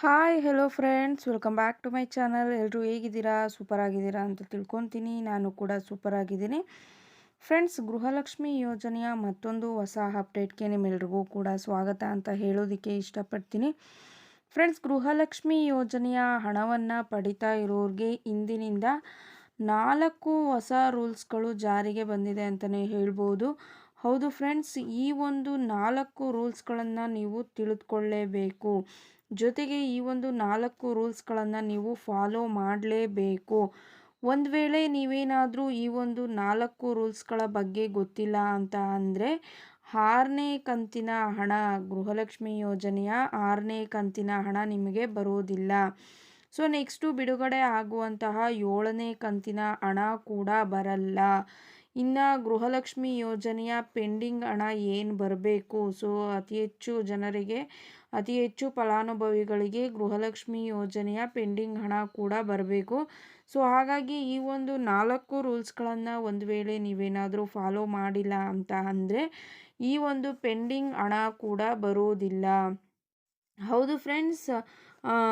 Hi hello friends welcome back to my channel ಎಲ್ಲರೂ ಹೇಗಿದ್ದೀರಾ? Super ಆಗಿದ್ದೀರಾ ಅಂತ ತಿಳ್ಕೊತೀನಿ. ನಾನು ಕೂಡ ಸೂಪರ್ ಆಗಿದ್ದೀನಿ ಫ್ರೆಂಡ್ಸ್ ಗೃಹಲಕ್ಷ್ಮಿ ಯೋಜನೆಯ ಮತ್ತೊಂದು ಹೊಸ ಅಪ್ಡೇಟ್ಗೆ ನಿಮ್ಮೆಲ್ರಿಗೂ ಕೂಡ ಸ್ವಾಗತ ಅಂತ ಹೇಳೋದಕ್ಕೆ ಇಷ್ಟಪಡ್ತೀನಿ. ಫ್ರೆಂಡ್ಸ್ ಗೃಹಲಕ್ಷ್ಮಿ ಯೋಜನೆಯ ಹಣವನ್ನು ಪಡಿತಾ ಇರೋರಿಗೆ ಇಂದಿನಿಂದ ನಾಲ್ಕು ಹೊಸ ರೂಲ್ಸ್ಗಳು ಜಾರಿಗೆ ಬಂದಿದೆ ಅಂತಲೇ ಹೇಳ್ಬೋದು. ಹೌದು ಫ್ರೆಂಡ್ಸ್ ಈ ಒಂದು ನಾಲ್ಕು ರೂಲ್ಸ್ಗಳನ್ನು ನೀವು ತಿಳಿದುಕೊಳ್ಳೇಬೇಕು. ಜೊತೆಗೆ ಈ ಒಂದು ನಾಲ್ಕು ರೂಲ್ಸ್ಗಳನ್ನು ನೀವು ಫಾಲೋ ಮಾಡಲೇಬೇಕು. ಒಂದು ವೇಳೆ ನೀವೇನಾದರೂ ಈ ಒಂದು ನಾಲ್ಕು ರೂಲ್ಸ್ಗಳ ಬಗ್ಗೆ ಗೊತ್ತಿಲ್ಲ ಅಂತ ಅಂದರೆ ಆರನೇ ಕಂತಿನ ಹಣ, ಗೃಹಲಕ್ಷ್ಮಿ ಯೋಜನೆಯ ಆರನೇ ಕಂತಿನ ಹಣ ನಿಮಗೆ ಬರೋದಿಲ್ಲ. ಸೊ ನೆಕ್ಸ್ಟು ಬಿಡುಗಡೆ ಆಗುವಂತಹ ಏಳನೇ ಕಂತಿನ ಹಣ ಕೂಡ ಬರಲ್ಲ. ಇನ್ನು ಗೃಹಲಕ್ಷ್ಮಿ ಯೋಜನೆಯ ಪೆಂಡಿಂಗ್ ಹಣ ಏನು ಬರಬೇಕು? ಸೊ ಅತಿ ಹೆಚ್ಚು ಜನರಿಗೆ, ಅತಿ ಹೆಚ್ಚು ಫಲಾನುಭವಿಗಳಿಗೆ ಗೃಹಲಕ್ಷ್ಮಿ ಯೋಜನೆಯ ಪೆಂಡಿಂಗ್ ಹಣ ಕೂಡ ಬರಬೇಕು. ಸೊ ಹಾಗಾಗಿ ಈ ಒಂದು ನಾಲ್ಕು ರೂಲ್ಸ್ಗಳನ್ನು ಒಂದು ವೇಳೆ ನೀವೇನಾದರೂ ಫಾಲೋ ಮಾಡಿಲ್ಲ ಅಂತ ಅಂದರೆ ಈ ಒಂದು ಪೆಂಡಿಂಗ್ ಹಣ ಕೂಡ ಬರೋದಿಲ್ಲ. ಹೌದು ಫ್ರೆಂಡ್ಸ್.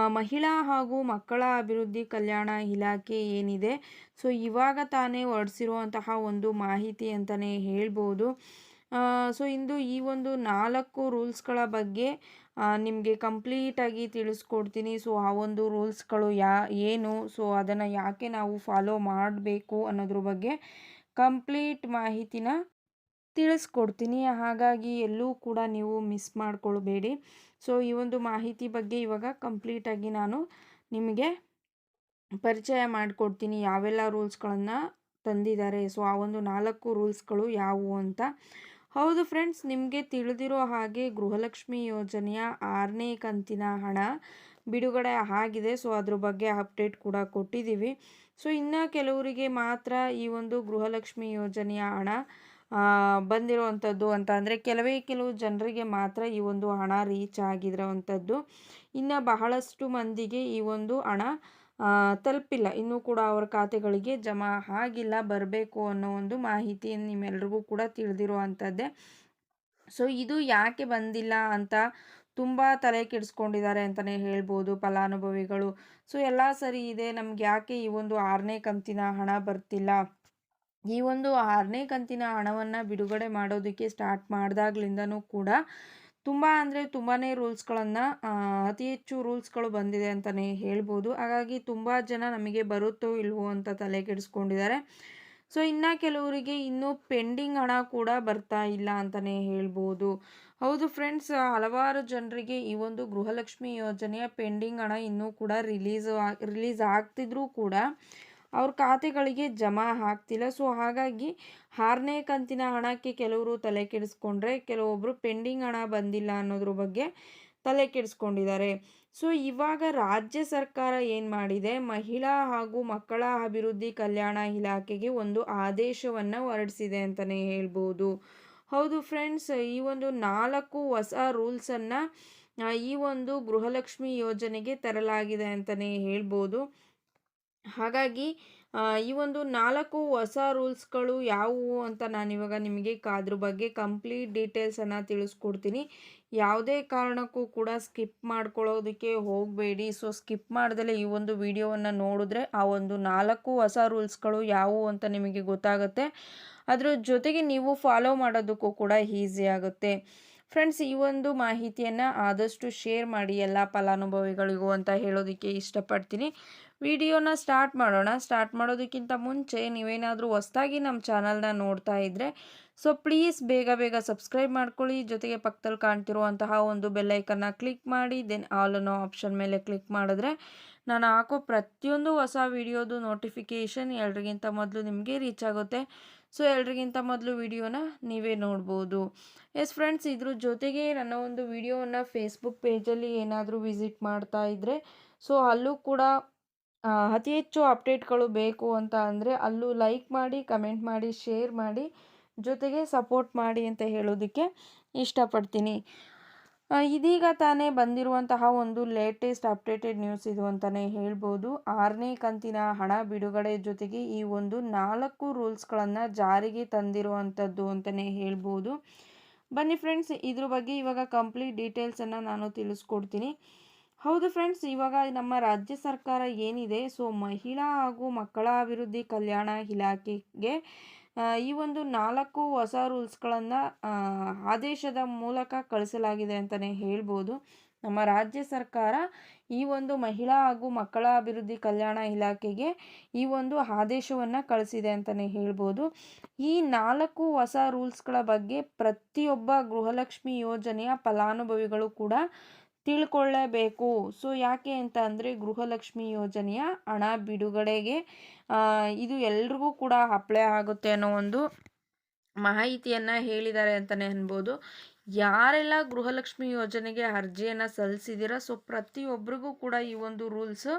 ಮಹಿಳಾ ಹಾಗೂ ಮಕ್ಕಳ ಅಭಿವೃದ್ಧಿ ಕಲ್ಯಾಣ ಇಲಾಖೆ ಏನಿದೆ? ಸೊ, ಇವಾಗ ತಾನೇ ಹೊರಡಿಸಿರುವಂತಹ ಒಂದು ಮಾಹಿತಿ ಅಂತಲೇ ಹೇಳ್ಬೋದು. ಸೊ, ಇಂದು ಈ ಒಂದು ನಾಲ್ಕು ರೂಲ್ಸ್ಗಳ ಬಗ್ಗೆ ನಿಮಗೆ ಕಂಪ್ಲೀಟಾಗಿ ತಿಳಿಸ್ಕೊಡ್ತೀನಿ. ಸೊ, ಆ ಒಂದು ರೂಲ್ಸ್ಗಳು ಯಾ, ಏನು? ಸೊ, ಅದನ್ನು ಯಾಕೆ ನಾವು ಫಾಲೋ ಮಾಡಬೇಕು ಅನ್ನೋದ್ರ ಬಗ್ಗೆ ಕಂಪ್ಲೀಟ್ ಮಾಹಿತಿನ ತಿಳಿಸ್ಕೊಡ್ತೀನಿ. ಹಾಗಾಗಿ ಎಲ್ಲೂ ಕೂಡ ನೀವು ಮಿಸ್ ಮಾಡಿಕೊಳ್ಬೇಡಿ. ಸೊ, ಈ ಒಂದು ಮಾಹಿತಿ ಬಗ್ಗೆ ಇವಾಗ ಕಂಪ್ಲೀಟಾಗಿ ನಾನು ನಿಮಗೆ ಪರಿಚಯ ಮಾಡಿಕೊಡ್ತೀನಿ. ಯಾವೆಲ್ಲ ರೂಲ್ಸ್ಗಳನ್ನು ತಂದಿದ್ದಾರೆ. ಸೊ, ಆ ಒಂದು ನಾಲ್ಕು ರೂಲ್ಸ್ಗಳು ಯಾವುವು ಅಂತ. ಹೌದು ಫ್ರೆಂಡ್ಸ್, ನಿಮಗೆ ತಿಳಿದಿರೋ ಹಾಗೆ ಗೃಹಲಕ್ಷ್ಮಿ ಯೋಜನೆಯ ಆರನೇ ಕಂತಿನ ಹಣ ಬಿಡುಗಡೆ ಆಗಿದೆ. ಸೊ, ಅದ್ರ ಬಗ್ಗೆ ಅಪ್ಡೇಟ್ ಕೂಡ ಕೊಟ್ಟಿದ್ದೀವಿ. ಸೊ, ಇನ್ನು ಕೆಲವರಿಗೆ ಮಾತ್ರ ಈ ಒಂದು ಗೃಹಲಕ್ಷ್ಮಿ ಯೋಜನೆಯ ಹಣ ಬಂದಿರುವಂಥದ್ದು ಅಂತ ಅಂದರೆ ಕೆಲವೇ ಕೆಲವು ಜನರಿಗೆ ಮಾತ್ರ ಈ ಒಂದು ಹಣ ರೀಚ್ ಆಗಿರೋವಂಥದ್ದು. ಇನ್ನು ಬಹಳಷ್ಟು ಮಂದಿಗೆ ಈ ಒಂದು ಹಣ ತಲುಪಿಲ್ಲ. ಇನ್ನೂ ಕೂಡ ಅವರ ಖಾತೆಗಳಿಗೆ ಜಮಾ ಆಗಿಲ್ಲ, ಬರಬೇಕು ಅನ್ನೋ ಒಂದು ಮಾಹಿತಿ ನಿಮ್ಮೆಲ್ರಿಗೂ ಕೂಡ ತಿಳಿದಿರುವಂಥದ್ದೇ. ಸೊ ಇದು ಯಾಕೆ ಬಂದಿಲ್ಲ ಅಂತ ತುಂಬ ತಲೆ ಕೆಡಿಸ್ಕೊಂಡಿದ್ದಾರೆ ಅಂತಲೇ ಹೇಳ್ಬೋದು, ಫಲಾನುಭವಿಗಳು. ಸೊ ಎಲ್ಲ ಸರಿ ಇದೆ, ನಮ್ಗೆ ಯಾಕೆ ಈ ಒಂದು ಆರನೇ ಕಂತಿನ ಹಣ ಬರ್ತಿಲ್ಲ? ಈ ಒಂದು ಆರನೇ ಕಂತಿನ ಹಣವನ್ನು ಬಿಡುಗಡೆ ಮಾಡೋದಕ್ಕೆ ಸ್ಟಾರ್ಟ್ ಮಾಡಿದಾಗ್ಲಿಂದನೂ ಕೂಡ ತುಂಬ ಅಂದರೆ ತುಂಬಾ ರೂಲ್ಸ್ಗಳನ್ನು ಅತಿ ಹೆಚ್ಚು ರೂಲ್ಸ್ಗಳು ಬಂದಿದೆ ಅಂತಲೇ ಹೇಳ್ಬೋದು. ಹಾಗಾಗಿ ತುಂಬ ಜನ ನಮಗೆ ಬರುತ್ತೋ ಇಲ್ವೋ ಅಂತ ತಲೆ ಕೆಡಿಸ್ಕೊಂಡಿದ್ದಾರೆ. ಸೊ ಇನ್ನು ಕೆಲವರಿಗೆ ಇನ್ನೂ ಪೆಂಡಿಂಗ್ ಹಣ ಕೂಡ ಬರ್ತಾ ಇಲ್ಲ ಅಂತಲೇ ಹೇಳ್ಬೋದು. ಹೌದು ಫ್ರೆಂಡ್ಸ್ ಹಲವಾರು ಜನರಿಗೆ ಈ ಒಂದು ಗೃಹಲಕ್ಷ್ಮಿ ಯೋಜನೆಯ ಪೆಂಡಿಂಗ್ ಹಣ ಇನ್ನೂ ಕೂಡ ರಿಲೀಸ್ ರಿಲೀಸ್ ಆಗ್ತಿದ್ರೂ ಕೂಡ ಅವ್ರ ಖಾತೆಗಳಿಗೆ ಜಮಾ ಆಗ್ತಿಲ್ಲ. ಸೊ, ಹಾಗಾಗಿ ಆರನೇ ಕಂತಿನ ಹಣಕ್ಕೆ ಕೆಲವರು ತಲೆ ಕೆಡಿಸ್ಕೊಂಡ್ರೆ ಕೆಲವೊಬ್ಬರು ಪೆಂಡಿಂಗ್ ಹಣ ಬಂದಿಲ್ಲ ಅನ್ನೋದ್ರ ಬಗ್ಗೆ ತಲೆ ಕೆಡಿಸ್ಕೊಂಡಿದ್ದಾರೆ. ಸೊ, ಇವಾಗ ರಾಜ್ಯ ಸರ್ಕಾರ ಏನು ಮಾಡಿದೆ? ಮಹಿಳಾ ಹಾಗೂ ಮಕ್ಕಳ ಅಭಿವೃದ್ಧಿ ಕಲ್ಯಾಣ ಇಲಾಖೆಗೆ ಒಂದು ಆದೇಶವನ್ನು ಹೊರಡಿಸಿದೆ ಅಂತಲೇ ಹೇಳ್ಬೋದು. ಹೌದು ಫ್ರೆಂಡ್ಸ್, ಈ ಒಂದು ನಾಲ್ಕು ಹೊಸ ರೂಲ್ಸನ್ನು ಈ ಒಂದು ಗೃಹಲಕ್ಷ್ಮಿ ಯೋಜನೆಗೆ ತರಲಾಗಿದೆ ಅಂತಲೇ ಹೇಳ್ಬೋದು. ಹಾಗಾಗಿ ಈ ಒಂದು ನಾಲ್ಕು ಹೊಸ ರೂಲ್ಸ್ಗಳು ಯಾವುವು ಅಂತ ನಾನಿವಾಗ ನಿಮಗೆ ಅದ್ರ ಬಗ್ಗೆ ಕಂಪ್ಲೀಟ್ ಡೀಟೇಲ್ಸನ್ನು ತಿಳಿಸ್ಕೊಡ್ತೀನಿ. ಯಾವುದೇ ಕಾರಣಕ್ಕೂ ಕೂಡ ಸ್ಕಿಪ್ ಮಾಡ್ಕೊಳ್ಳೋದಕ್ಕೆ ಹೋಗಬೇಡಿ. ಸೊ, ಸ್ಕಿಪ್ ಮಾಡ್ದಲೇ ಈ ಒಂದು ವಿಡಿಯೋವನ್ನು ನೋಡಿದ್ರೆ ಆ ಒಂದು ನಾಲ್ಕು ಹೊಸ ರೂಲ್ಸ್ಗಳು ಯಾವುವು ಅಂತ ನಿಮಗೆ ಗೊತ್ತಾಗುತ್ತೆ. ಅದರ ಜೊತೆಗೆ ನೀವು ಫಾಲೋ ಮಾಡೋದಕ್ಕೂ ಕೂಡ ಈಸಿ ಆಗುತ್ತೆ. ಫ್ರೆಂಡ್ಸ್, ಈ ಒಂದು ಮಾಹಿತಿಯನ್ನು ಆದಷ್ಟು ಶೇರ್ ಮಾಡಿ, ಎಲ್ಲ ಫಲಾನುಭವಿಗಳಿಗೂ ಅಂತ ಹೇಳೋದಕ್ಕೆ ಇಷ್ಟಪಡ್ತೀನಿ. ವಿಡಿಯೋನ ಸ್ಟಾರ್ಟ್ ಮಾಡೋಣ. ಸ್ಟಾರ್ಟ್ ಮಾಡೋದಕ್ಕಿಂತ ಮುಂಚೆ ನೀವೇನಾದರೂ ಹೊಸ್ದಾಗಿ ನಮ್ಮ ಚಾನಲ್ನ ನೋಡ್ತಾ ಇದ್ದರೆ ಸೊ ಪ್ಲೀಸ್ ಬೇಗ ಬೇಗ ಸಬ್ಸ್ಕ್ರೈಬ್ ಮಾಡ್ಕೊಳ್ಳಿ. ಜೊತೆಗೆ ಪಕ್ಕದಲ್ಲಿ ಕಾಣ್ತಿರುವಂತಹ ಒಂದು ಬೆಲ್ಲೈಕನ್ನ ಕ್ಲಿಕ್ ಮಾಡಿ, ದೆನ್ ಆಲ್ ಅನ್ನೋ ಆಪ್ಷನ್ ಮೇಲೆ ಕ್ಲಿಕ್ ಮಾಡಿದ್ರೆ ನಾನು ಹಾಕೋ ಪ್ರತಿಯೊಂದು ಹೊಸ ವಿಡಿಯೋದು ನೋಟಿಫಿಕೇಷನ್ ಎಲ್ರಿಗಿಂತ ಮೊದಲು ನಿಮಗೆ ರೀಚ್ ಆಗುತ್ತೆ. ಸೊ ಎಲ್ರಿಗಿಂತ ಮೊದಲು ವಿಡಿಯೋನ ನೀವೇ ನೋಡ್ಬೋದು. ಎಸ್ ಫ್ರೆಂಡ್ಸ್, ಇದ್ರ ಜೊತೆಗೆ ನನ್ನ ಒಂದು ವಿಡಿಯೋವನ್ನು ಫೇಸ್ಬುಕ್ ಪೇಜಲ್ಲಿ ಏನಾದರೂ ವಿಸಿಟ್ ಮಾಡ್ತಾ ಇದ್ದರೆ ಸೊ ಅಲ್ಲೂ ಕೂಡ ಅತಿ ಹೆಚ್ಚು ಅಪ್ಡೇಟ್ಗಳು ಬೇಕು ಅಂತ ಅಂದರೆ ಅಲ್ಲೂ ಲೈಕ್ ಮಾಡಿ, ಕಮೆಂಟ್ ಮಾಡಿ, ಶೇರ್ ಮಾಡಿ, ಜೊತೆಗೆ ಸಪೋರ್ಟ್ ಮಾಡಿ ಅಂತ ಹೇಳೋದಕ್ಕೆ ಇಷ್ಟಪಡ್ತೀನಿ. ಇದೀಗ ತಾನೇ ಬಂದಿರುವಂತಹ ಒಂದು ಲೇಟೆಸ್ಟ್ ಅಪ್ಡೇಟೆಡ್ ನ್ಯೂಸ್ ಇದು ಅಂತಲೇ ಹೇಳ್ಬೋದು. ಆರನೇ ಕಂತಿನ ಹಣ ಬಿಡುಗಡೆ ಜೊತೆಗೆ ಈ ಒಂದು ನಾಲ್ಕು ರೂಲ್ಸ್ಗಳನ್ನು ಜಾರಿಗೆ ತಂದಿರುವಂಥದ್ದು ಅಂತಲೇ ಹೇಳ್ಬೋದು. ಬನ್ನಿ ಫ್ರೆಂಡ್ಸ್, ಇದ್ರ ಬಗ್ಗೆ ಇವಾಗ ಕಂಪ್ಲೀಟ್ ಡೀಟೇಲ್ಸನ್ನು ನಾನು ತಿಳಿಸ್ಕೊಡ್ತೀನಿ. ಹೌದು ಫ್ರೆಂಡ್ಸ್ ಇವಾಗ ನಮ್ಮ ರಾಜ್ಯ ಸರ್ಕಾರ ಏನಿದೆ ಸೊ ಮಹಿಳಾ ಹಾಗೂ ಮಕ್ಕಳ ಅಭಿವೃದ್ಧಿ ಕಲ್ಯಾಣ ಇಲಾಖೆಗೆ ಈ ಒಂದು ನಾಲ್ಕು ಹೊಸ ರೂಲ್ಸ್ಗಳನ್ನು ಆದೇಶದ ಮೂಲಕ ಕಳಿಸಲಾಗಿದೆ ಅಂತಲೇ ಹೇಳ್ಬೋದು. ನಮ್ಮ ರಾಜ್ಯ ಸರ್ಕಾರ ಈ ಒಂದು ಮಹಿಳಾ ಹಾಗೂ ಮಕ್ಕಳ ಅಭಿವೃದ್ಧಿ ಕಲ್ಯಾಣ ಇಲಾಖೆಗೆ ಈ ಒಂದು ಆದೇಶವನ್ನು ಕಳಿಸಿದೆ ಅಂತಲೇ ಹೇಳ್ಬೋದು. ಈ ನಾಲ್ಕು ಹೊಸ ರೂಲ್ಸ್ಗಳ ಬಗ್ಗೆ ಪ್ರತಿಯೊಬ್ಬ ಗೃಹಲಕ್ಷ್ಮಿ ಯೋಜನೆಯ ಫಲಾನುಭವಿಗಳು ಕೂಡ ತಿಳ್ಕೊಳ್ಳೇಬೇಕು. ಸೊ, ಯಾಕೆ ಅಂತ ಅಂದರೆ ಗೃಹಲಕ್ಷ್ಮಿ ಯೋಜನೆಯ ಹಣ ಬಿಡುಗಡೆಗೆ ಇದು ಎಲ್ರಿಗೂ ಕೂಡ ಅಪ್ಲೈ ಆಗುತ್ತೆ ಅನ್ನೋ ಒಂದು ಮಾಹಿತಿಯನ್ನು ಹೇಳಿದ್ದಾರೆ ಅಂತಲೇ ಅನ್ಬೋದು. ಯಾರೆಲ್ಲ ಗೃಹಲಕ್ಷ್ಮಿ ಯೋಜನೆಗೆ ಅರ್ಜಿಯನ್ನು ಸಲ್ಲಿಸಿದ್ದೀರ ಸೊ ಪ್ರತಿಯೊಬ್ಬರಿಗೂ ಕೂಡ ಈ ಒಂದು ರೂಲ್ಸು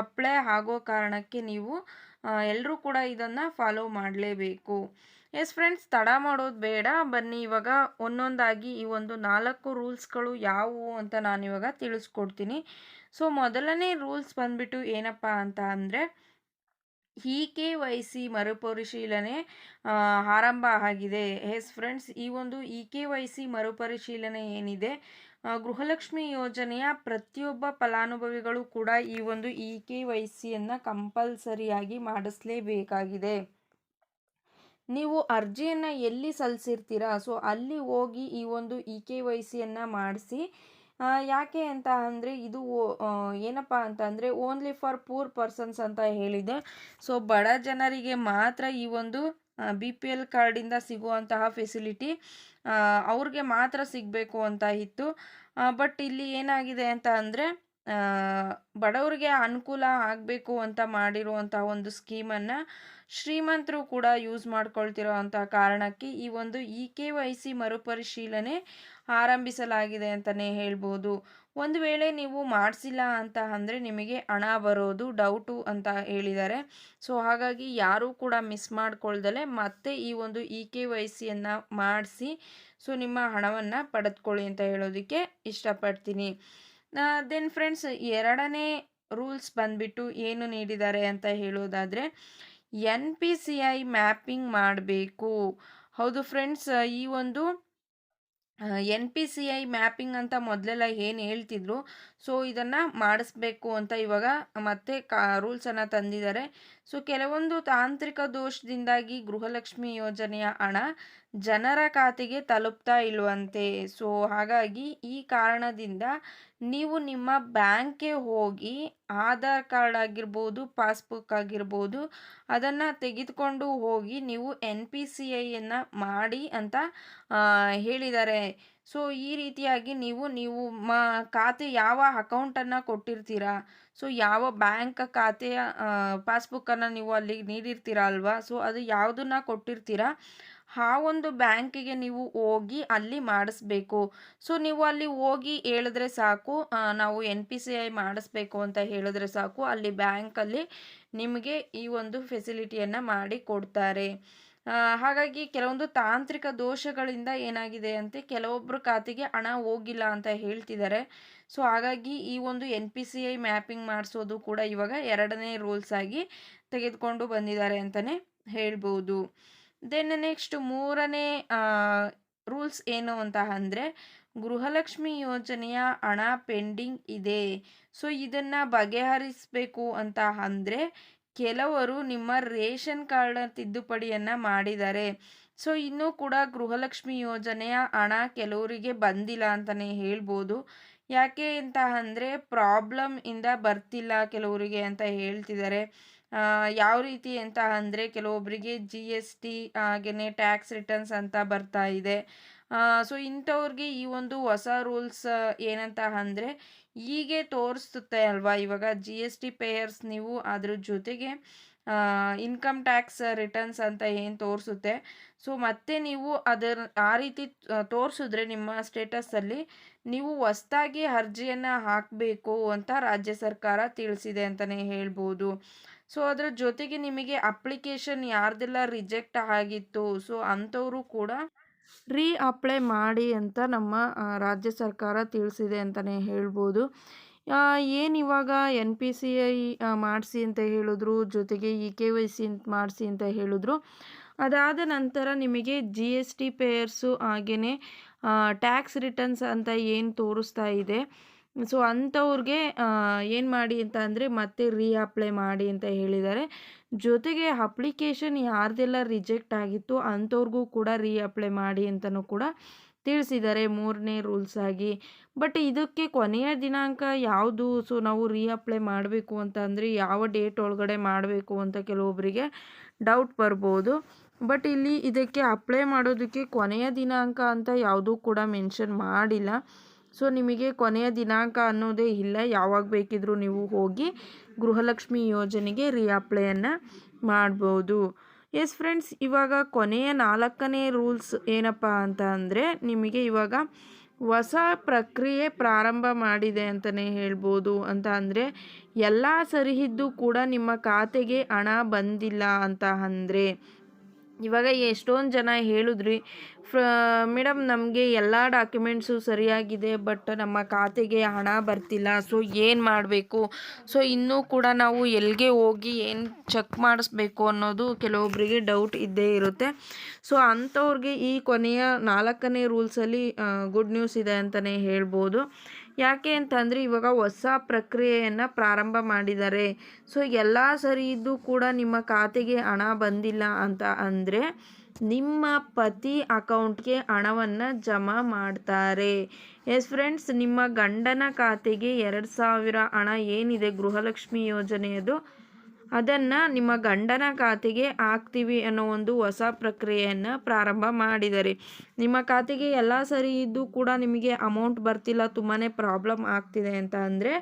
ಅಪ್ಲೈ ಆಗೋ ಕಾರಣಕ್ಕೆ ನೀವು ಎಲ್ಲರೂ ಕೂಡ ಇದನ್ನು ಫಾಲೋ ಮಾಡಲೇಬೇಕು. ಎಸ್ ಫ್ರೆಂಡ್ಸ್ ತಡ ಮಾಡೋದು ಬೇಡ. ಬನ್ನಿ, ಇವಾಗ ಒಂದೊಂದಾಗಿ ಈ ಒಂದು ನಾಲ್ಕು ರೂಲ್ಸ್ಗಳು ಯಾವುವು ಅಂತ ನಾನಿವಾಗ ತಿಳಿಸ್ಕೊಡ್ತೀನಿ. ಸೊ ಮೊದಲನೇ ರೂಲ್ಸ್ ಬಂದ್ಬಿಟ್ಟು ಏನಪ್ಪ ಅಂತ ಅಂದರೆ ಈ ಕೆ ವೈ ಸಿ ಮರುಪರಿಶೀಲನೆ ಆರಂಭ ಆಗಿದೆ. ಎಸ್ ಫ್ರೆಂಡ್ಸ್ ಈ ಒಂದು ಇ ಕೆ ವೈ ಸಿ ಮರುಪರಿಶೀಲನೆ ಏನಿದೆ ಗೃಹಲಕ್ಷ್ಮಿ ಯೋಜನೆಯ ಪ್ರತಿಯೊಬ್ಬ ಫಲಾನುಭವಿಗಳು ಕೂಡ ಈ ಒಂದು ಇ ಕೆ ವೈ ಸಿಯನ್ನು ಕಂಪಲ್ಸರಿಯಾಗಿ ಮಾಡಿಸಲೇಬೇಕಾಗಿದೆ. ನೀವು ಅರ್ಜಿಯನ್ನು ಎಲ್ಲಿ ಸಲ್ಲಿಸಿರ್ತೀರಾ? ಸೊ, ಅಲ್ಲಿ ಹೋಗಿ ಈ ಒಂದು ಇ ಕೆ ವೈ ಸಿಯನ್ನು ಮಾಡಿಸಿ ಯಾಕೆ ಅಂತ ಅಂದರೆ ಇದು ಏನಪ್ಪ ಅಂತ ಅಂದರೆ ಓನ್ಲಿ ಫಾರ್ ಪೂರ್ ಪರ್ಸನ್ಸ್ ಅಂತ ಹೇಳಿದೆ ಸೊ, ಬಡ ಜನರಿಗೆ ಮಾತ್ರ ಈ ಒಂದು ಬಿ ಪಿ ಎಲ್ ಕಾರ್ಡಿಂದ ಸಿಗುವಂತಹ ಫೆಸಿಲಿಟಿ ಅವ್ರಿಗೆ ಮಾತ್ರ ಸಿಗಬೇಕು ಅಂತ ಇತ್ತು. ಬಟ್ ಇಲ್ಲಿ ಏನಾಗಿದೆ ಅಂತ ಅಂದರೆ ಬಡವರಿಗೆ ಅನುಕೂಲ ಆಗಬೇಕು ಅಂತ ಮಾಡಿರುವಂತಹ ಒಂದು ಸ್ಕೀಮನ್ನು ಶ್ರೀಮಂತರು ಕೂಡ ಯೂಸ್ ಮಾಡ್ಕೊಳ್ತಿರೋ ಅಂತಹ ಕಾರಣಕ್ಕೆ ಈ ಒಂದು ಇ ಕೆ ವೈ ಸಿ ಮರುಪರಿಶೀಲನೆ ಆರಂಭಿಸಲಾಗಿದೆ ಅಂತಲೇ ಹೇಳ್ಬೋದು. ಒಂದು ವೇಳೆ ನೀವು ಮಾಡಿಸಿಲ್ಲ ಅಂತ ಅಂದರೆ ನಿಮಗೆ ಹಣ ಬರೋದು ಡೌಟು ಅಂತ ಹೇಳಿದ್ದಾರೆ. ಸೊ ಹಾಗಾಗಿ ಯಾರೂ ಕೂಡ ಮಿಸ್ ಮಾಡ್ಕೊಳ್ದಲೆ ಮತ್ತೆ ಈ ಒಂದು ಇ ಕೆ ವೈ ಸಿಯನ್ನು ಮಾಡಿಸಿ ಸೊ ನಿಮ್ಮ ಹಣವನ್ನು ಪಡೆದುಕೊಳ್ಳಿ ಅಂತ ಹೇಳೋದಕ್ಕೆ ಇಷ್ಟಪಡ್ತೀನಿ. ದೆನ್ ಫ್ರೆಂಡ್ಸ್ ಎರಡನೇ ರೂಲ್ಸ್ ಬಂದ್ಬಿಟ್ಟು ಏನು ನೀಡಿದ್ದಾರೆ ಅಂತ ಹೇಳೋದಾದರೆ N P C I mapping ಮಾಡಬೇಕು. ಹೌದು ಫ್ರೆಂಡ್ಸ್ ಈ ಒಂದು N P C I mapping ಅಂತ ಮೊದಲೆಲ್ಲ ಏನು ಹೇಳ್ತಿದ್ರು ಸೊ ಇದನ್ನು ಮಾಡಿಸ್ಬೇಕು ಅಂತ ಇವಾಗ ಮತ್ತೆ ಕಾ ರೂಲ್ಸನ್ನು ತಂದಿದ್ದಾರೆ. ಸೊ ಕೆಲವೊಂದು ತಾಂತ್ರಿಕ ದೋಷದಿಂದಾಗಿ ಗೃಹಲಕ್ಷ್ಮಿ ಯೋಜನೆಯ ಹಣ ಜನರ ಖಾತೆಗೆ ತಲುಪ್ತಾ ಇಲ್ವಂತೆ. ಸೊ, ಹಾಗಾಗಿ ಈ ಕಾರಣದಿಂದ ನೀವು ನಿಮ್ಮ ಬ್ಯಾಂಕ್ಗೆ ಹೋಗಿ ಆಧಾರ್ ಕಾರ್ಡ್ ಆಗಿರ್ಬೋದು, ಪಾಸ್ಬುಕ್ ಆಗಿರ್ಬೋದು, ಅದನ್ನು ತೆಗೆದುಕೊಂಡು ಹೋಗಿ ನೀವು ಎನ್ ಪಿ ಸಿ ಐಯನ್ನು ಮಾಡಿ ಅಂತ ಹೇಳಿದ್ದಾರೆ ಸೊ, ಈ ರೀತಿಯಾಗಿ ನೀವು ನೀವು ಮ, ಖಾತೆ ಯಾವ ಅಕೌಂಟನ್ನು ಕೊಟ್ಟಿರ್ತೀರಾ? ಸೊ, ಯಾವ ಬ್ಯಾಂಕ್ ಖಾತೆಯ ಪಾಸ್ಬುಕ್ಕನ್ನು ನೀವು ಅಲ್ಲಿ ನೀಡಿರ್ತೀರ ಅಲ್ವಾ? ಸೊ, ಅದು ಯಾವುದನ್ನ ಕೊಟ್ಟಿರ್ತೀರಾ? ಆ ಒಂದು ಬ್ಯಾಂಕಿಗೆ ನೀವು ಹೋಗಿ ಅಲ್ಲಿ ಮಾಡಿಸ್ಬೇಕು. ಸೊ, ನೀವು ಅಲ್ಲಿ ಹೋಗಿ ಹೇಳಿದ್ರೆ ಸಾಕು ನಾವು ಎನ್ ಪಿ ಸಿ ಐ ಮಾಡಿಸ್ಬೇಕು ಅಂತ ಹೇಳಿದ್ರೆ ಸಾಕು, ಅಲ್ಲಿ ಬ್ಯಾಂಕಲ್ಲಿ ನಿಮಗೆ ಈ ಒಂದು ಫೆಸಿಲಿಟಿಯನ್ನು ಮಾಡಿ ಕೊಡ್ತಾರೆ. ಹಾಗಾಗಿ ಕೆಲವೊಂದು ತಾಂತ್ರಿಕ ದೋಷಗಳಿಂದ ಏನಾಗಿದೆ ಅಂತೆ ಕೆಲವೊಬ್ಬರು ಖಾತೆಗೆ ಹಣ ಹೋಗಿಲ್ಲ ಅಂತ ಹೇಳ್ತಿದ್ದಾರೆ. ಸೊ, ಹಾಗಾಗಿ ಈ ಒಂದು N P C I mapping ಮಾಡಿಸೋದು ಕೂಡ ಇವಾಗ ಎರಡನೇ ರೂಲ್ಸ್ ಆಗಿ ತೆಗೆದುಕೊಂಡು ಬಂದಿದ್ದಾರೆ ಅಂತಲೇ ಹೇಳ್ಬೋದು. ದೆನ್ ನೆಕ್ಸ್ಟ್ ಮೂರನೇ ರೂಲ್ಸ್ ಏನು ಅಂತ ಅಂದರೆ ಗೃಹಲಕ್ಷ್ಮಿ ಯೋಜನೆಯ ಹಣ ಪೆಂಡಿಂಗ್ ಇದೆ. ಸೊ, ಇದನ್ನು ಬಗೆಹರಿಸಬೇಕು ಅಂತ ಅಂದರೆ ಕೆಲವರು ನಿಮ್ಮ ರೇಷನ್ ಕಾರ್ಡ್ ತಿದ್ದುಪಡಿಯನ್ನು ಮಾಡಿದ್ದಾರೆ. ಸೊ, ಇನ್ನೂ ಕೂಡ ಗೃಹಲಕ್ಷ್ಮಿ ಯೋಜನೆಯ ಹಣ ಕೆಲವರಿಗೆ ಬಂದಿಲ್ಲ ಅಂತಲೇ ಹೇಳ್ಬೋದು. ಯಾಕೆ ಅಂತ ಅಂದರೆ ಪ್ರಾಬ್ಲಮ್ ಇಂದ ಬರ್ತಿಲ್ಲ ಕೆಲವರಿಗೆ ಅಂತ ಹೇಳ್ತಿದ್ದಾರೆ. ಯಾವ ರೀತಿ ಅಂತ ಅಂದರೆ ಕೆಲವೊಬ್ಬರಿಗೆ ಜಿ ಎಸ್ ಟಿ ಹಾಗೆಯೇ ಟ್ಯಾಕ್ಸ್ ರಿಟರ್ನ್ಸ್ ಅಂತ ಬರ್ತಾ ಇದೆ. ಸೊ ಇಂಥವ್ರಿಗೆ ಈ ಒಂದು ಹೊಸ ರೂಲ್ಸ್ ಏನಂತ ಅಂದರೆ ಹೀಗೆ ತೋರಿಸುತ್ತೆ ಅಲ್ವಾ? ಇವಾಗ ಜಿ ಎಸ್ ಟಿ ಪೇಯರ್ಸ್ ನೀವು ಅದ್ರ ಜೊತೆಗೆ ಇನ್ಕಮ್ ಟ್ಯಾಕ್ಸ್ ರಿಟರ್ನ್ಸ್ ಅಂತ ಏನು ತೋರಿಸುತ್ತೆ? ಸೊ ಮತ್ತೆ ನೀವು ಅದರ, ಆ ರೀತಿ ತೋರಿಸಿದ್ರೆ ನಿಮ್ಮ ಸ್ಟೇಟಸಲ್ಲಿ ನೀವು ಹೊಸ್ದಾಗಿ ಅರ್ಜಿಯನ್ನು ಹಾಕಬೇಕು ಅಂತ ರಾಜ್ಯ ಸರ್ಕಾರ ತಿಳಿಸಿದೆ ಅಂತಲೇ ಹೇಳ್ಬೋದು. ಸೊ ಅದರ ಜೊತೆಗೆ ನಿಮಗೆ ಅಪ್ಲಿಕೇಶನ್ ಯಾರ್ದೆಲ್ಲ ರಿಜೆಕ್ಟ್ ಆಗಿತ್ತು ಸೊ ಅಂಥವರು ಕೂಡ ರೀ ಅಪ್ಲೈ ಮಾಡಿ ಅಂತ ನಮ್ಮ ರಾಜ್ಯ ಸರ್ಕಾರ ತಿಳಿಸಿದೆ ಅಂತಲೇ ಹೇಳ್ಬೋದು. ಏನು ಇವಾಗ ಎನ್ ಪಿ ಸಿ ಐ ಮಾಡಿಸಿ ಅಂತ ಹೇಳಿದ್ರು, ಜೊತೆಗೆ ಇ ಕೆ ವೈ ಸಿ ಮಾಡಿಸಿ ಅಂತ ಹೇಳಿದ್ರು. ಅದಾದ ನಂತರ ನಿಮಗೆ ಜಿ ಎಸ್ ಟಿ ಪೇಯರ್ಸು ಹಾಗೆಯೇ ಟ್ಯಾಕ್ಸ್ ರಿಟರ್ನ್ಸ್ ಅಂತ ಏನು ತೋರಿಸ್ತಾ ಇದೆ. ಸೊ ಅಂಥವ್ರಿಗೆ ಏನು ಮಾಡಿ ಅಂತ ಅಂದರೆ ಮತ್ತೆ ರೀ ಅಪ್ಲೈ ಮಾಡಿ ಅಂತ ಹೇಳಿದ್ದಾರೆ. ಜೊತೆಗೆ ಅಪ್ಲಿಕೇಶನ್ ಯಾರ್ದೆಲ್ಲ ರಿಜೆಕ್ಟ್ ಆಗಿತ್ತು ಅಂಥವ್ರಿಗೂ ಕೂಡ ರೀ ಅಪ್ಲೈ ಮಾಡಿ ಅಂತಲೂ ಕೂಡ ತಿಳಿಸಿದ್ದಾರೆ. ಮೂರನೇ ರೂಲ್ಸ್ ಆಗಿ. ಬಟ್ ಇದಕ್ಕೆ ಕೊನೆಯ ದಿನಾಂಕ ಯಾವುದು? ಸೊ ನಾವು ರೀ ಅಪ್ಲೈ ಮಾಡಬೇಕು ಅಂತ ಅಂದರೆ ಯಾವ ಡೇಟ್ ಒಳಗಡೆ ಮಾಡಬೇಕು ಅಂತ ಕೆಲವೊಬ್ಬರಿಗೆ ಡೌಟ್ ಬರ್ಬೋದು. ಬಟ್ ಇಲ್ಲಿ ಇದಕ್ಕೆ ಅಪ್ಲೈ ಮಾಡೋದಕ್ಕೆ ಕೊನೆಯ ದಿನಾಂಕ ಅಂತ ಯಾವುದೂ ಕೂಡ ಮೆನ್ಷನ್ ಮಾಡಿಲ್ಲ. ಸೊ ನಿಮಗೆ ಕೊನೆಯ ದಿನಾಂಕ ಅನ್ನೋದೇ ಇಲ್ಲ, ಯಾವಾಗ ಬೇಕಿದ್ರೂ ನೀವು ಹೋಗಿ ಗೃಹಲಕ್ಷ್ಮಿ ಯೋಜನೆಗೆ ರಿಅಪ್ಲೈಯನ್ನು ಮಾಡ್ಬೋದು. ಎಸ್ ಫ್ರೆಂಡ್ಸ್ ಇವಾಗ ಕೊನೆಯ ನಾಲ್ಕನೇ ರೂಲ್ಸ್ ಏನಪ್ಪ ಅಂತ ಅಂದರೆ ನಿಮಗೆ ಇವಾಗ ಹೊಸ ಪ್ರಕ್ರಿಯೆ ಪ್ರಾರಂಭ ಮಾಡಿದೆ ಅಂತಲೇ ಹೇಳ್ಬೋದು. ಅಂತ ಅಂದರೆ ಎಲ್ಲ ಸರಿಯಿದ್ದು ಕೂಡ ನಿಮ್ಮ ಖಾತೆಗೆ ಹಣ ಬಂದಿಲ್ಲ ಅಂತ ಅಂದರೆ ಇವಾಗ ಎಷ್ಟೊಂದು ಜನ ಹೇಳಿದ್ರಿ ಮೇಡಮ್, ನಮಗೆ ಎಲ್ಲ ಡಾಕ್ಯುಮೆಂಟ್ಸು ಸರಿಯಾಗಿದೆ, ಬಟ್ ನಮ್ಮ ಖಾತೆಗೆ ಹಣ ಬರ್ತಿಲ್ಲ, ಸೊ ಏನು ಮಾಡಬೇಕು? ಸೊ ಇನ್ನೂ ಕೂಡ ನಾವು ಎಲ್ಲಿಗೆ ಹೋಗಿ ಏನು ಚೆಕ್ ಮಾಡಿಸ್ಬೇಕು ಅನ್ನೋದು ಕೆಲವೊಬ್ಬರಿಗೆ ಡೌಟ್ ಇದ್ದೇ ಇರುತ್ತೆ. ಸೊ ಅಂಥವ್ರಿಗೆ ಈ ಕೊನೆಯ ನಾಲ್ಕನೇ ರೂಲ್ಸಲ್ಲಿ ಗುಡ್ ನ್ಯೂಸ್ ಇದೆ ಅಂತಲೇ ಹೇಳ್ಬೋದು. ಯಾಕೆ ಅಂತಂದರೆ ಇವಾಗ ಹೊಸ ಪ್ರಕ್ರಿಯೆಯನ್ನು ಪ್ರಾರಂಭ ಮಾಡಿದ್ದಾರೆ. ಸೊ ಎಲ್ಲ ಸರಿ ಇದ್ದು ಕೂಡ ನಿಮ್ಮ ಖಾತೆಗೆ ಹಣ ಬಂದಿಲ್ಲ ಅಂತ ಅಂದರೆ ನಿಮ್ಮ ಪತಿ ಅಕೌಂಟ್ಗೆ ಹಣವನ್ನು ಜಮಾ ಮಾಡ್ತಾರೆ. ಎಸ್ ಫ್ರೆಂಡ್ಸ್ ನಿಮ್ಮ ಗಂಡನ ಖಾತೆಗೆ ಎರಡು ಸಾವಿರ ಹಣ ಏನಿದೆ ಗೃಹಲಕ್ಷ್ಮಿ ಯೋಜನೆಯದು? ಅದನ್ನು ನಿಮ್ಮ ಗಂಡನ ಖಾತೆಗೆ ಹಾಕ್ತೀವಿ ಅನ್ನೋ ಒಂದು ಹೊಸ ಪ್ರಕ್ರಿಯೆಯನ್ನು ಪ್ರಾರಂಭ ಮಾಡಿದ್ದಾರೆ ನಿಮ್ಮ ಖಾತೆಗೆ ಎಲ್ಲ ಸರಿ ಇದ್ದು ಕೂಡ ನಿಮಗೆ ಅಮೌಂಟ್ ಬರ್ತಿಲ್ಲ ತುಂಬಾ ಪ್ರಾಬ್ಲಮ್ ಆಗ್ತಿದೆ ಅಂತ ಅಂದರೆ,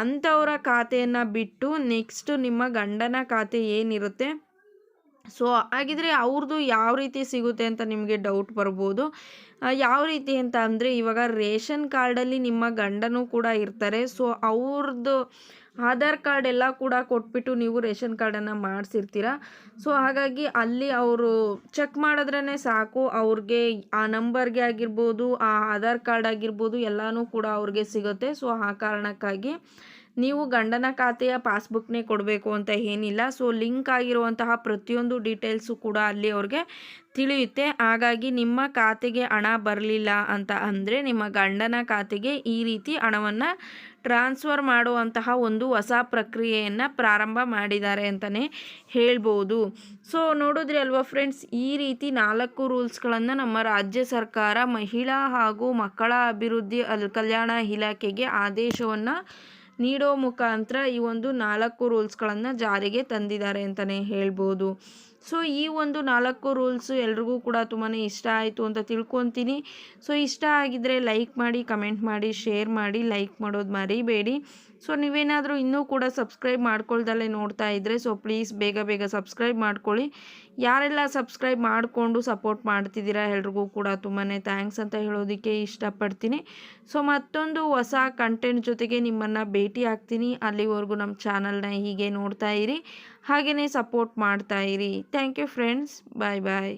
ಅಂಥವರ ಖಾತೆಯನ್ನು ಬಿಟ್ಟು ನೆಕ್ಸ್ಟ್ ನಿಮ್ಮ ಗಂಡನ ಖಾತೆ ಏನಿರುತ್ತೆ? ಸೊ ಹಾಗಿದ್ರೆ ಅವ್ರದ್ದು ಯಾವ ರೀತಿ ಸಿಗುತ್ತೆ ಅಂತ ನಿಮಗೆ ಡೌಟ್ ಬರ್ಬೋದು. ಯಾವ ರೀತಿ ಅಂತ ಅಂದರೆ, ಇವಾಗ ರೇಷನ್ ಕಾರ್ಡಲ್ಲಿ ನಿಮ್ಮ ಗಂಡನೂ ಕೂಡ ಇರ್ತಾರೆ. ಸೊ ಅವ್ರದ್ದು ಆಧಾರ್ ಕಾರ್ಡ್ ಎಲ್ಲ ಕೂಡ ಕೊಟ್ಬಿಟ್ಟು ನೀವು ರೇಷನ್ ಕಾರ್ಡನ್ನು ಮಾಡಿಸಿರ್ತೀರ? ಸೊ ಹಾಗಾಗಿ ಅಲ್ಲಿ ಅವರು ಚೆಕ್ ಮಾಡಿದ್ರೇ ಸಾಕು, ಅವ್ರಿಗೆ ಆ ನಂಬರ್ಗೆ ಆಗಿರ್ಬೋದು, ಆ ಆಧಾರ್ ಕಾರ್ಡ್ ಆಗಿರ್ಬೋದು ಎಲ್ಲನೂ ಕೂಡ ಅವ್ರಿಗೆ ಸಿಗುತ್ತೆ. ಸೊ ಆ ಕಾರಣಕ್ಕಾಗಿ ನೀವು ಗಂಡನ ಖಾತೆಯ ಪಾಸ್ಬುಕ್ನೇ ಕೊಡಬೇಕು ಅಂತ ಏನಿಲ್ಲ. ಸೊ, ಲಿಂಕ್ ಆಗಿರುವಂತಹ ಪ್ರತಿಯೊಂದು ಡೀಟೇಲ್ಸು ಕೂಡ ಅಲ್ಲಿ ಅವ್ರಿಗೆ ತಿಳಿಯುತ್ತೆ. ಹಾಗಾಗಿ ನಿಮ್ಮ ಖಾತೆಗೆ ಹಣ ಬರಲಿಲ್ಲ ಅಂತ ಅಂದರೆ ನಿಮ್ಮ ಗಂಡನ ಖಾತೆಗೆ ಈ ರೀತಿ ಹಣವನ್ನು ಟ್ರಾನ್ಸ್ಫರ್ ಮಾಡುವಂತಹ ಒಂದು ಹೊಸ ಪ್ರಕ್ರಿಯೆಯನ್ನು ಪ್ರಾರಂಭ ಮಾಡಿದ್ದಾರೆ ಅಂತಲೇ ಹೇಳ್ಬೋದು. ಸೊ, ನೋಡಿದ್ರಿ ಅಲ್ವಾ ಫ್ರೆಂಡ್ಸ್, ಈ ರೀತಿ ನಾಲ್ಕು ರೂಲ್ಸ್ಗಳನ್ನು ನಮ್ಮ ರಾಜ್ಯ ಸರ್ಕಾರ ಮಹಿಳಾ ಹಾಗೂ ಮಕ್ಕಳ ಅಭಿವೃದ್ಧಿ ಅಲ್, ಕಲ್ಯಾಣ ಇಲಾಖೆಗೆ ಆದೇಶವನ್ನು ನೀಡೋ ಮುಖಾಂತರ ಈ ಒಂದು ನಾಲ್ಕು ರೂಲ್ಸ್ಗಳನ್ನು ಜಾರಿಗೆ ತಂದಿದ್ದಾರೆ ಅಂತಲೇ ಹೇಳ್ಬೋದು. ಸೊ, ಈ ಒಂದು ನಾಲ್ಕು ರೂಲ್ಸು ಎಲ್ರಿಗೂ ಕೂಡ ತುಂಬಾ ಇಷ್ಟ ಆಯಿತು ಅಂತ ತಿಳ್ಕೊತೀನಿ. ಸೊ, ಇಷ್ಟ ಆಗಿದ್ದರೆ ಲೈಕ್ ಮಾಡಿ, ಕಮೆಂಟ್ ಮಾಡಿ, ಶೇರ್ ಮಾಡಿ, ಲೈಕ್ ಮಾಡೋದು ಮರಿಬೇಡಿ. ಸೊ ನೀವೇನಾದರೂ ಇನ್ನೂ ಕೂಡ ಸಬ್ಸ್ಕ್ರೈಬ್ ಮಾಡ್ಕೊಳ್ದಲ್ಲೇ ನೋಡ್ತಾ ಇದ್ದರೆ ಸೊ ಪ್ಲೀಸ್ ಬೇಗ ಬೇಗ ಸಬ್ಸ್ಕ್ರೈಬ್ ಮಾಡ್ಕೊಳ್ಳಿ. ಯಾರೆಲ್ಲ ಸಬ್ಸ್ಕ್ರೈಬ್ ಮಾಡಿಕೊಂಡು ಸಪೋರ್ಟ್ ಮಾಡ್ತಿದ್ದೀರಾ ಎಲ್ರಿಗೂ ಕೂಡ ತುಂಬಾ ಥ್ಯಾಂಕ್ಸ್ ಅಂತ ಹೇಳೋದಕ್ಕೆ ಇಷ್ಟಪಡ್ತೀನಿ. ಸೊ ಮತ್ತೊಂದು ಹೊಸ ಕಂಟೆಂಟ್ ಜೊತೆಗೆ ನಿಮ್ಮನ್ನು ಭೇಟಿ ಆಗ್ತೀನಿ. ಅಲ್ಲಿವರೆಗೂ ನಮ್ಮ ಚಾನಲ್ನ ಹೀಗೆ ನೋಡ್ತಾ ಇರಿ. ಹಾಗೆಯೇ ಸಪೋರ್ಟ್ ಮಾಡ್ತಾ ಇರಿ. Thank you friends bye bye